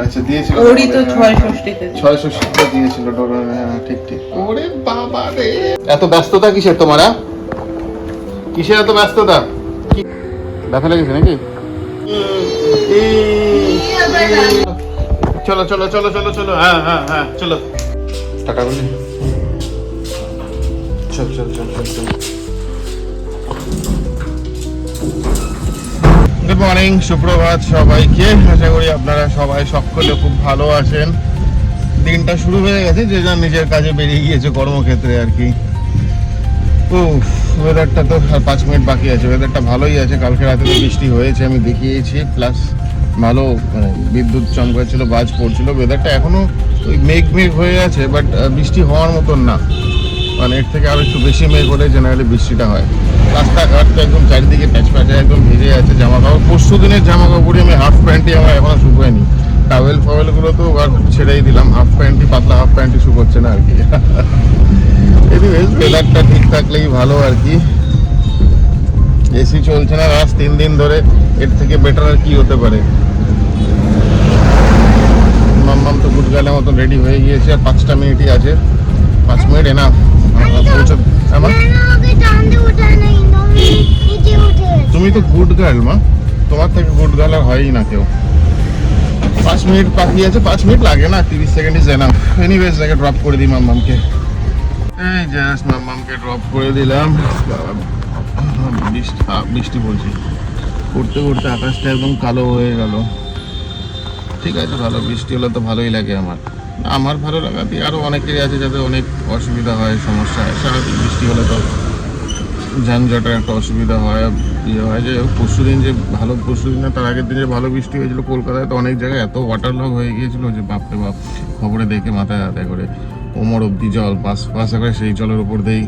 আচ্ছা দিয়েছিল ওরই তো হ্যাঁ, ছয় হ্যাঁ। ষষ্ঠীতে দিয়েছিল ডোনার হ্যাঁ ঠিক ঠিক। ওরে বাবা রে। এত ব্যস্ততা কিসের তোমারা কিসের এত ব্যস্ততা? ব্যথা লেগেছে নাকি? চলো চলো চলো চলো চলো হ্যাঁ হ্যাঁ হ্যাঁ চলো। টাটা বলি। চল চল চল চল চল। মর্নিং সুপ্রভাত সবাইকে। আশা করি আপনারা সবাই সকলে খুব ভালো আছেন। দিনটা শুরু হয়ে গেছে, যে যার নিজের কাজে বেরিয়ে গিয়েছে কর্মক্ষেত্রে আর কি। ও ওয়েদারটা তো আর পাঁচ মিনিট বাকি আছে। ওয়েদারটা ভালোই আছে। কালকে রাতে তো বৃষ্টি হয়েছে, আমি দেখিয়েছি। প্লাস ভালো মানে বিদ্যুৎ চমকাচ্ছিল বাজ পড়ছিল। ওয়েদারটা এখনও ওই মেঘ মেঘ হয়ে আছে বাট বৃষ্টি হওয়ার মতন না। মানে এর থেকে আরও একটু বেশি মেঘ হলে জেনারেলি বৃষ্টিটা হয়। রাস্তাঘাট তো একদম চারিদিকে প্যাচ প্যাচে একদম ভিজে আছে জামা কাপড় পরশু দিনের জামা কাপড়ই আমি হাফ প্যান্টই আমার এখনও শুকোয়নি। টাওয়েল ফাওয়েলগুলো তো আর ছেড়েই দিলাম হাফ প্যান্টই, পাতলা হাফ প্যান্টই শুকোচ্ছে না আর কি। এনিওয়েজ ওয়েদারটা ঠিক থাকলেই ভালো আর কি। এসি চলছে না আজ তিন দিন ধরে। এর থেকে বেটার আর কি হতে পারে। মাম্মাম তো গুটগালের মতন রেডি হয়ে গিয়েছে, আর পাঁচটা মিনিটই আছে। পাঁচ মিনিট এনা তুমি তো গুড গার্ল মা। তোমার থেকে গুড গার্ল আর হয়ই না কেউ। পাঁচ মিনিট বাকি আছে পাঁচ মিনিট লাগে না তিরিশ সেকেন্ড ইজ এনাফ এনিওয়েজ আগে ড্রপ করে দিই মাম্মামকে। এই জাস্ট মাম্মামকে ড্রপ করে দিলাম। বৃষ্টি বৃষ্টি বলছি উঠতে উঠতে আকাশটা একদম কালো হয়ে গেল। ঠিক আছে ভালো বৃষ্টি হলে তো ভালোই লাগে আমার। আমার ভালো লাগা দিয়ে আরও অনেকেরই আছে যাদের অনেক অসুবিধা হয়, সমস্যা হয়। স্বাভাবিক বৃষ্টি হলে তো যানজটের একটা অসুবিধা হয় ইয়ে হয়। যে পরশু দিন যে ভালো পরশু দিন তার আগের দিন যে ভালো বৃষ্টি হয়েছিল কলকাতায়, তো অনেক জায়গায় এত ওয়াটার লক হয়ে গিয়েছিল যে বাপরে বাপ, খবরে দেখে মাথায় হাতে করে কোমর অব্দি জল পাস পাশে করে সেই জলের উপর দিয়েই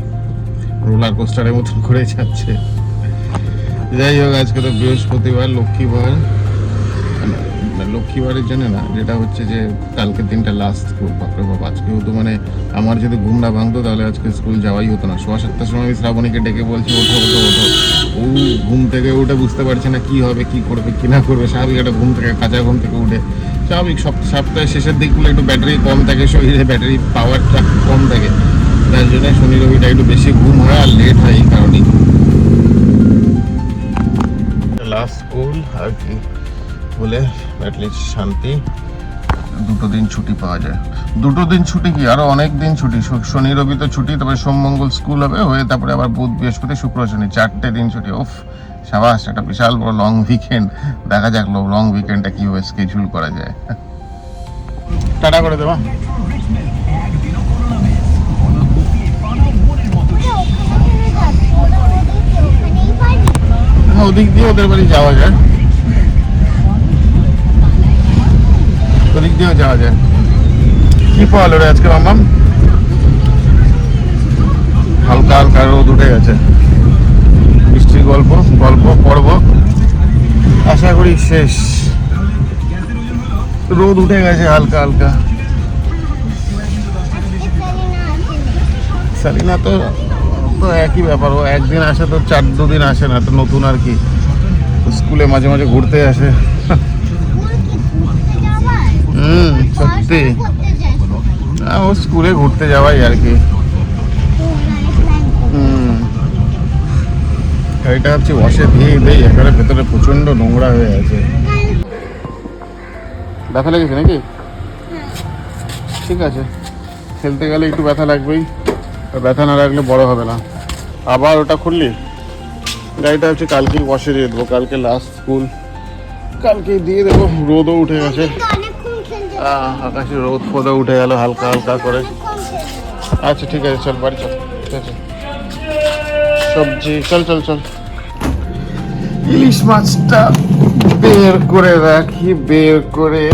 রোলার কোস্টারের মতন করে যাচ্ছে। যাই হোক, আজকে তো বৃহস্পতিবার লক্ষ্মীবার লক্ষ্মীবারের জন্য না, যেটা হচ্ছে যে কালকের দিনটা লাস্ট বাপরে বাপ। আজকেও তো মানে আমার যদি ঘুম না ভাঙতো তাহলে আজকে স্কুল যাওয়াই হতো না। সোয়া সাতটার সময় আমি শ্রাবণীকে ডেকে বলছি, ওঠো ওঠো ওঠো। ও ঘুম থেকে উঠে বুঝতে পারছে না কি হবে, কি করবে, কি না করবে। স্বাভাবিক একটা ঘুম থেকে, কাঁচা ঘুম থেকে উঠে। স্বাভাবিক সব সপ্তাহের শেষের দিকগুলো একটু ব্যাটারি কম থাকে, শরীরে ব্যাটারি পাওয়ারটা কম থাকে। তার জন্য শনি রবিটা একটু বেশি ঘুম হয় আর লেট হয় এই কারণেই। লাস্ট স্কুল আর বলে অ্যাটলিস্ট শান্তি। দুটো দিন ছুটি পাওয়া যায়। দুটো দিন ছুটি কি? আরও অনেক দিন ছুটি। শনি, রবি তো ছুটি তবে সোম, মঙ্গল স্কুল হবে, হয়ে তারপরে আবার বুধ, বৃহস্পতি, শুক্র, শনি, চারটে দিন ছুটি। ওফ সাবাস, একটা বিশাল বড় লং উইকেন্ড দেখা যাক লং উইকেন্ডটা কীভাবে স্কেজুল করা যায়। টাটা করে দেবা। ওদিক দিয়ে ওদের বাড়ি যাওয়া যায়। ওদিক দিয়েও যাওয়া যায়। কি পাওয়ালো রে আজকে মামাম হালকা হালকা রোদ উঠে গেছে। বৃষ্টির গল্প গল্প পর্ব আশা করি শেষ। রোদ উঠে গেছে হালকা হালকা। সালিনা তো তো একই ব্যাপার, ও একদিন আসে তো চার, দুদিন আসে না, তো নতুন আর কি। স্কুলে মাঝে মাঝে ঘুরতে আসে। হুম, সত্যি। ও স্কুলে ঘুরতে যাওয়াই আর কি। হুম। গাড়িটা হচ্ছে ওয়াশে দিয়ে দেই, একেবারে ভেতরে প্রচণ্ড নোংরা হয়ে আছে। ব্যথা লেগেছে নাকি? ঠিক আছে। খেলতে গেলে একটু ব্যথা লাগবেই। ব্যথা না লাগলে বড় হবে না। আবার ওটা খুললি? গাড়িটা হচ্ছে কালকেই ওয়াশে দিয়ে দেবো, কালকে লাস্ট স্কুল কালকে দিয়ে দেবো, রোদও উঠে গেছে কিন্তু অনেকক্ষণ খেলতে আহ, আকাশে রোদ ফোদা উঠে গেল, হালকা হালকা করে। আচ্ছা ঠিক আছে, চল, বাড়ি চল। ঠিক আছে। সবজি, চল চল চল। ইলিশ মাছটা বের করে রাখি, বের করে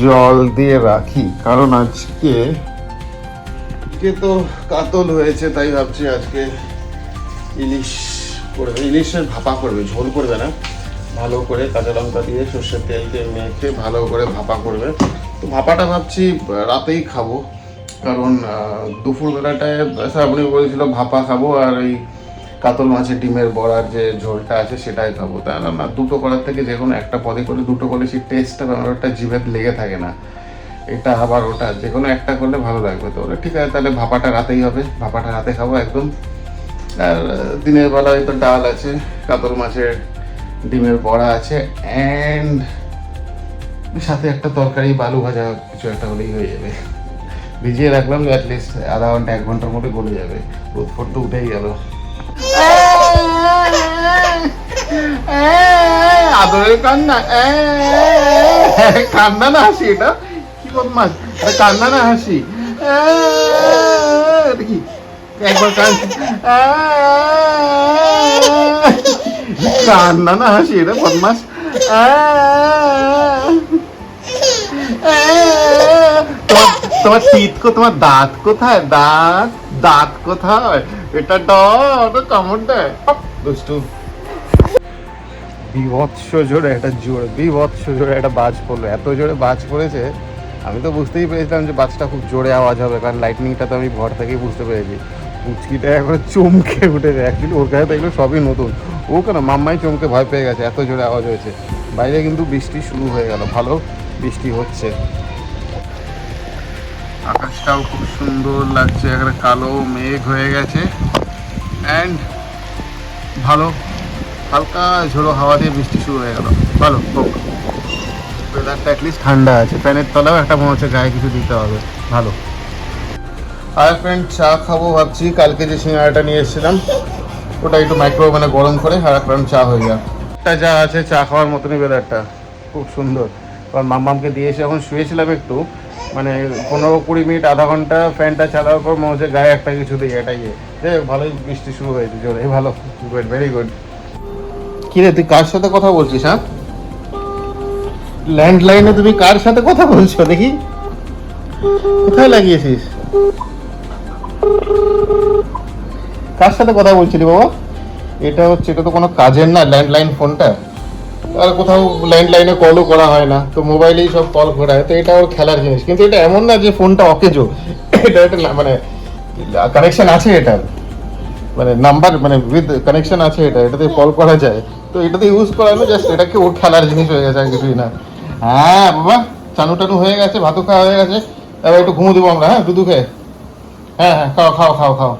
জল দিয়ে রাখি। কারণ আজকে আজকে তো কাতল হয়েছে, তাই ভাবছি আজকে ইলিশ করবে ইলিশের ভাপা করবে, ঝোল করবে না। ভালো করে কাঁচা লঙ্কা দিয়ে সর্ষের তেল দিয়ে মেখে ভালো করে ভাপা করবে। তো ভাপাটা ভাবছি রাতেই খাব। কারণ দুপুরবেলাটায় শ্রাবণী বলেছিল ভাপা খাব আর এই কাতল মাছের ডিমের বড়ার যে ঝোলটা আছে সেটাই খাব। তা না দুটো করার থেকে যে কোনো একটা পদে করে দুটো করলে সেই টেস্টটা ব্যাপারটা জিভে লেগে থাকে না। এটা আবার ওটা, যে কোনো একটা করলে ভালো লাগবে। তো ওরা ঠিক আছে, তাহলে ভাপাটা রাতেই হবে। ভাপাটা রাতে খাব একদম। আর, দিনের বেলায় তো ডাল আছে, কাতল মাছের ডিমের বড়া আছে অ্যান্ড সাথে একটা তরকারি, বালু ভাজা কিছু একটা হলেই হয়ে যাবে। ভিজিয়ে রাখলাম অ্যাটলিস্ট আধা ঘণ্টা, এক ঘণ্টার মধ্যে গলে যাবে। রোদ ফোদ তো উঠেই গেল। আদরের কান্না কান্না না হাসি এটা? কি বদমাস কান্না না হাসি। কি? একবার কান কান্না না হাসি এটা বদমাস। তোমার টিথ কো তোমার দাঁত কোথায়? দাঁত দাঁত কোথায়? এটা ডট কামড় দেয়। দুষ্টু। বিভৎস জোরে একটা জোরে বিভৎস জোরে একটা বাজ পড়ল। এত জোরে বাজ পড়েছে আমি তো বুঝতেই পেরেছিলাম যে বাজটা খুব জোরে আওয়াজ হবে কারণ লাইটনিংটা তো আমি ঘর থেকেই বুঝতে পেরেছি। পুচকিটা একবার চমকে উঠেছে অ্যাকচুয়ালি ওর কাছে এগুলো সবই নতুন। ও কেন? মাম্মাই চমকে ভয় পেয়ে গেছে, এত জোরে আওয়াজ হয়েছে। বাইরে কিন্তু বৃষ্টি শুরু হয়ে গেল, ভালো বৃষ্টি হচ্ছে। আকাশটাও খুব সুন্দর লাগছে এখানে কালো মেঘ হয়ে গেছে। অ্যান্ড ভালো, হালকা ঝোড়ো হাওয়া দিয়ে বৃষ্টি শুরু হয়ে গেল। ভালো ওয়েদারটা অ্যাটলিস্ট ঠান্ডা আছে। ফ্যানের তলাও একটা মনে হচ্ছে গায়ে কিছু দিতে হবে। ভালো। আর ফ্রেন্ড চা খাব ভাবছি। কালকে যে সিঙ্গাড়াটা নিয়ে এসেছিলাম ওটা একটু মাইক্রো মানে গরম করে আর এক চা হয়ে যাক। একটা যা আছে, চা খাওয়ার মতনই ওয়েদারটা খুব সুন্দর। কারণ মাম্মামকে দিয়ে এসে এখন শুয়েছিলাম একটু। মানে পনেরো কুড়ি মিনিট, আধা ঘণ্টা ফ্যানটা চালানোর পর মনে হচ্ছে গায়ে একটা কিছু দিয়ে এটাই ইয়ে। ভালোই বৃষ্টি শুরু হয়েছে, জোরে। ভালো। গুড ভেরি গুড কিরে তুই কার সাথে কথা বলছিস হ্যাঁ? ল্যান্ডলাইনে তুমি কার সাথে কথা বলছো? দেখি। কোথায় লাগিয়েছিস? কার সাথে কথা বলছিলি বাবা? এটা হচ্ছে, এটা তো কোনো কাজের না ল্যান্ডলাইন ফোনটা আর কোথাও ল্যান্ডলাইনে কলও করা হয় না, তো মোবাইলেই সব কল করা হয়, তো এটা ওর খেলার জিনিস। কিন্তু এটা এমন না যে ফোনটা অকেজো, এটা একটা মানে কানেকশন আছে এটার। মানে নাম্বার মানে উইথ কানেকশন আছে এটা, এটাতে কল করা যায়। তো এটাতে ইউজ করানো জাস্ট এটাকে ওর খেলার জিনিস হয়ে গেছে আর কিছুই না। হ্যাঁ বাবা চানু টানু হয়ে গেছে, ভাতও খাওয়া হয়ে গেছে, এবার একটু ঘুমো দেবো আমরা হ্যাঁ দুধু খেয়ে। হ্যাঁ হ্যাঁ খাও খাও খাও খাও।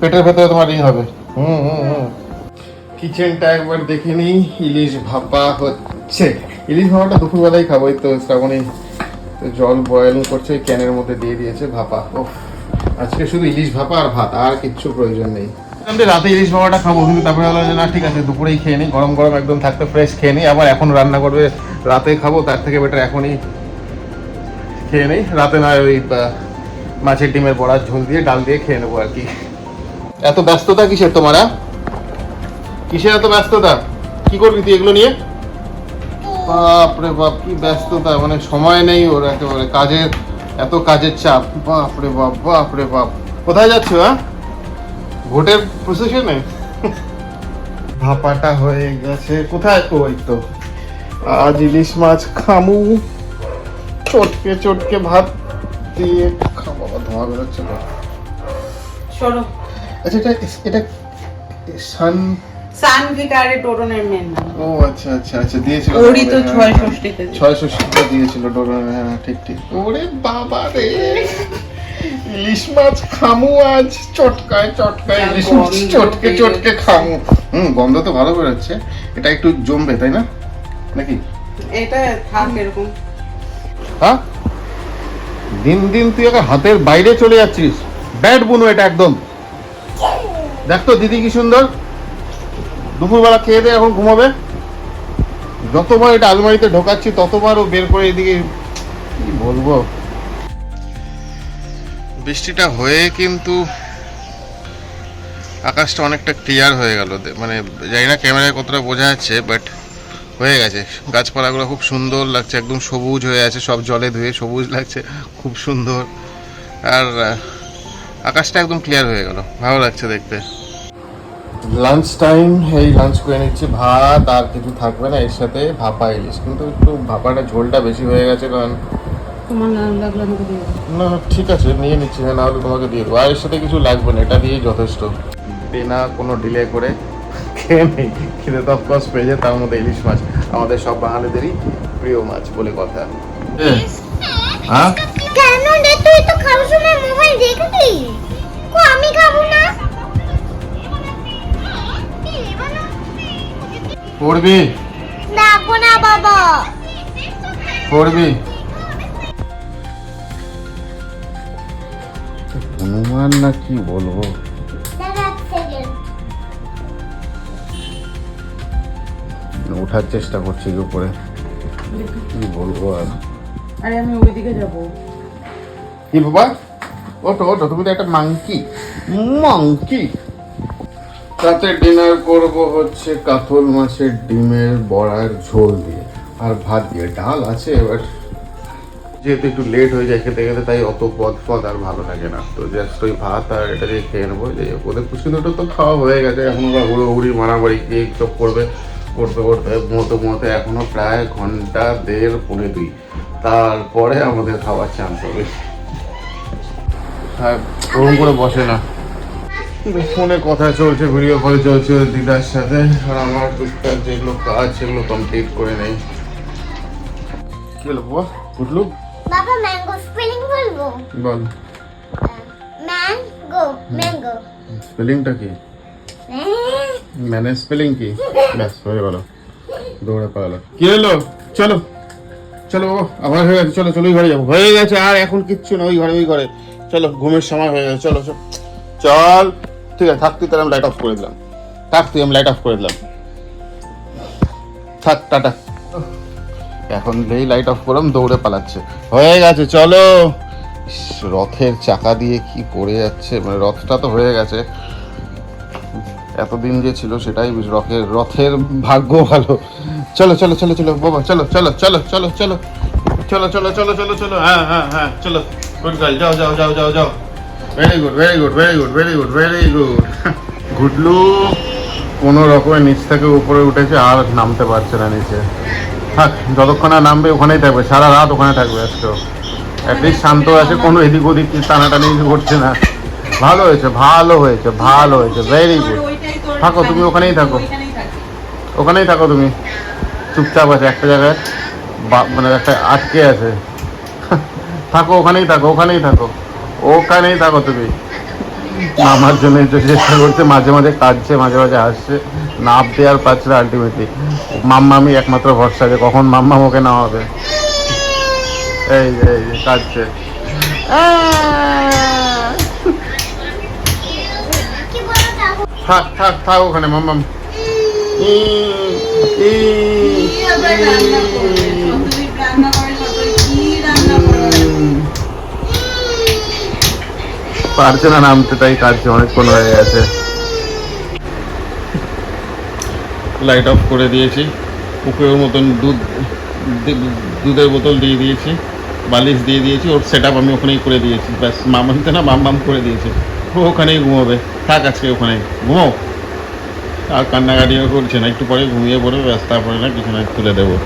পেটের ভেতরে তোমার ই হবে। হুম হুম হুম। কিচেনটা একবার দেখে নিই ইলিশ ভাপা হচ্ছে। ইলিশ ভাপাটা দুপুরবেলায় খাব তো শ্রাবণী জল বয়েল করছে ওই ক্যানের মধ্যে দিয়ে দিয়েছে ভাপা। ও আজকে শুধু ইলিশ ভাপা আর ভাত আর কিচ্ছু প্রয়োজন নেই। আমি রাতে ইলিশ ভাপাটা খাব কিন্তু তারপরে হলো যে না ঠিক আছে দুপুরেই খেয়ে নিই গরম গরম একদম থাকতে ফ্রেশ খেয়ে নিই। আবার এখন রান্না করবে রাতে খাব তার থেকে বেটার এখনই খেয়ে নিই। রাতে না ওই মাছের ডিমের বড়ার ঝোল দিয়ে ডাল দিয়ে খেয়ে নেব আর কি। এত ব্যস্ততা কিসের তোমার হ্যাঁ? কিসের এত ব্যস্ততা? কি করবি তুই এগুলো নিয়ে? বাপরে বাপ কি ব্যস্ততা মানে সময় নেই ওর একেবারে কাজের এত কাজের চাপ। বাপরে বাপ বাপরে বাপ। কোথায় যাচ্ছ হ্যাঁ ভোটের প্রসেশনে ভাপাটা হয়ে গেছে। কোথায় ওই তো? আজ ইলিশ মাছ খামু। চটকে চটকে ভাত দিয়ে খাব বাবা ধোঁয়া বেরোচ্ছে তো। সরো। আচ্ছা এটা এটা সান সান ভিকারে টোরনের মেন? ও আচ্ছা আচ্ছা আচ্ছা দিয়েছিল ওরই তো হ্যাঁ, ছয় হ্যাঁ। ষষ্ঠীতে ছয় ষষ্ঠীতে দিয়েছিল ডোনার হ্যাঁ ঠিক ঠিক। ওরে বাবা রে! ইলিশ মাছ খামু আজ চটকায় চটকায় ইলিশ মাছ চটকে চটকে খামু। হুম গন্ধ তো ভালো বেরোচ্ছে। এটা একটু জমবে তাই না? নাকি? এটা থাক এরকম। হ্যাঁ? দিন দিন তুই একটা হাতের বাইরে চলে যাচ্ছিস। ব্যাট বুনো এটা একদম। দেখ তো দিদি কি সুন্দর। দুপুরবেলা খেয়ে দিয়ে এখন ঘুমাবে। যতবার এটা আলমারিতে ঢোকাচ্ছি, ততবার ও বের করে এদিকে কি বলব? বৃষ্টিটা হয়ে কিন্তু আকাশটা অনেকটা ক্লিয়ার হয়ে গেল। মানে জানি না ক্যামেরায় কতটা বোঝা যাচ্ছে বাট হয়ে গেছে। গাছপালাগুলো খুব সুন্দর লাগছে একদম সবুজ হয়ে আছে সব জলে ধুয়ে সবুজ লাগছে খুব সুন্দর। আর আকাশটা একদম ক্লিয়ার হয়ে গেল ভালো লাগছে দেখতে। লাঞ্চ টাইম এই লাঞ্চ করে নিচ্ছি ভাত আর কিছু থাকবে না এর সাথে ভাপা ইলিশ। কিন্তু একটু ভাপাটা ঝোলটা বেশি হয়ে গেছে কারণ। না ঠিক আছে নিয়ে নিচ্ছি হ্যাঁ নাহলে তোমাকে দিয়ে দেবো। আর এর সাথে কিছু লাগবে না এটা দিয়েই যথেষ্ট। ডিনার কোনো ডিলে করে খেয়ে নেই। খেতে তো অফকোর্স পেয়েছে তার মধ্যে ইলিশ মাছ। আমাদের সব বাঙালিদেরই প্রিয় মাছ বলে কথা। হ্যাঁ? কেন রে তুই তো খাওয়ার সময় মোবাইল দেখবি? কো আমি খাব না? পড়বি? দেখো না বাবা। পড়বি? হনুমান না কি বলব? ওঠার চেষ্টা করছি কি উপরে কি বলব আর? আরে আমি ওইদিকে যাব। কি বাবা ওটো ওটো তুমি তো একটা মাংকি মাংকি রাতে ডিনার করব হচ্ছে কাতল মাছের ডিমের বড়ার ঝোল দিয়ে। আর ভাত দিয়ে ডাল আছে এবার। যেহেতু একটু লেট হয়ে যায় খেতে খেতে তাই অত পদ পদ আর ভালো লাগে না। তো জাস্ট ওই ভাত আর এটা দিয়ে খেয়ে নেব। যে ওদের খুশি দুটো তো খাওয়া হয়ে গেছে। এখন ওরা হুড়োহুড়ি মারামারি কে চোখ করবে। করতে করতে মতো ঘুমোতে এখনও প্রায় ঘণ্টা দেড় পৌনে দুই। তারপরে আমাদের খাবার চান্স হবে হ্যাঁ ওরকম করে বসে না। ফোনে কথা চলছে ভিডিও কল চলছে দিদার সাথে। আর আমার টুকটাক যেগুলো কাজ সেগুলো কমপ্লিট করে নেই। কি হলো বাবা উঠলু? বাবা ম্যাঙ্গো স্পেলিং বলব? বল। ম্যাঙ্গো ম্যাঙ্গো স্পেলিংটা কি? ম্যানে স্পেলিং কি ব্যাস হয়ে গেল দৌড়ে পালালো কি হলো চলো চলো বাবা আবার হয়ে গেছে চলো চলো ওই ঘরে যাব হয়ে গেছে আর এখন কিচ্ছু না, ওই ঘরে ওই ঘরে। চলো, ঘুমের সময় হয়ে গেছে, চলো, চল। ঠিক আছে, থাক তাহলে আমি লাইট অফ করে দিলাম। থাক, তুই আমি লাইট অফ করে দিলাম। থাক, টাটা। এখন যেই লাইট অফ করলাম, দৌড়ে পালাচ্ছে। হয়ে গেছে, চলো। রথের চাকা দিয়ে কি পড়ে যাচ্ছে? মানে রথটা তো হয়ে গেছে। এতদিন যে ছিল সেটাই রথের রথের ভাগ্য ভালো চলো চলো চলো চলো বাবা চলো চলো চলো চলো চলো চলো চলো চলো চলো চলো হ্যাঁ হ্যাঁ হ্যাঁ চলো গুড গার্ল যাও যাও যাও যাও যাও very good very good very good very good very good Ghutlu কোনো রকমের নিচ থেকে উপরে উঠেছে আর নামতে পারছে না নিচে থাক যতক্ষণ না নামবে ওখানেই থাকবে সারা রাত ওখানে থাকবে আজকেও অ্যাটলিস্ট শান্ত আছে কোনো এদিক ওদিক টানাটানি করছে না ভালো হয়েছে ভালো হয়েছে ভালো হয়েছে ভেরি গুড থাকো, তুমি ওখানেই থাকো। ওখানেই থাকো তুমি। চুপচাপ আছে একটা জায়গায় মানে একটা আটকে আছে। থাকো ওখানেই থাকো ওখানেই থাকো ওখানেই থাকো তুমি। আমার জন্য একটু চেষ্টা করছে মাঝে মাঝে কাঁদছে মাঝে মাঝে হাসছে নাপ দেওয়ার পাচ্ছে না আলটিমেটলি মাম্মামি একমাত্র ভরসা যে কখন মাম্মাম ওকে এই যে, এই যে, কাঁদছে কি বলো দেখো থাক থাক থাক ওখানে মাম্মাম পারছে না নামতে, তাই কাঁদছে অনেকক্ষণ হয়ে গেছে। লাইট অফ করে দিয়েছি। পুকুরের মতন দুধ দুধের বোতল দিয়ে দিয়েছি। বালিশ দিয়ে দিয়েছি। ওর সেট আমি ওখানেই করে দিয়েছি। ব্যাস মামামিতে না, মাম মাম করে দিয়েছে। ও ওখানেই ঘুমোবে। থাক আজকে ওখানে। ঘুমো আর কান্নাকাটিও করছে না, একটু পরে ঘুমিয়ে পড়বে ব্যস্ত তারপরে না, কিছু না, তুলে দেবো।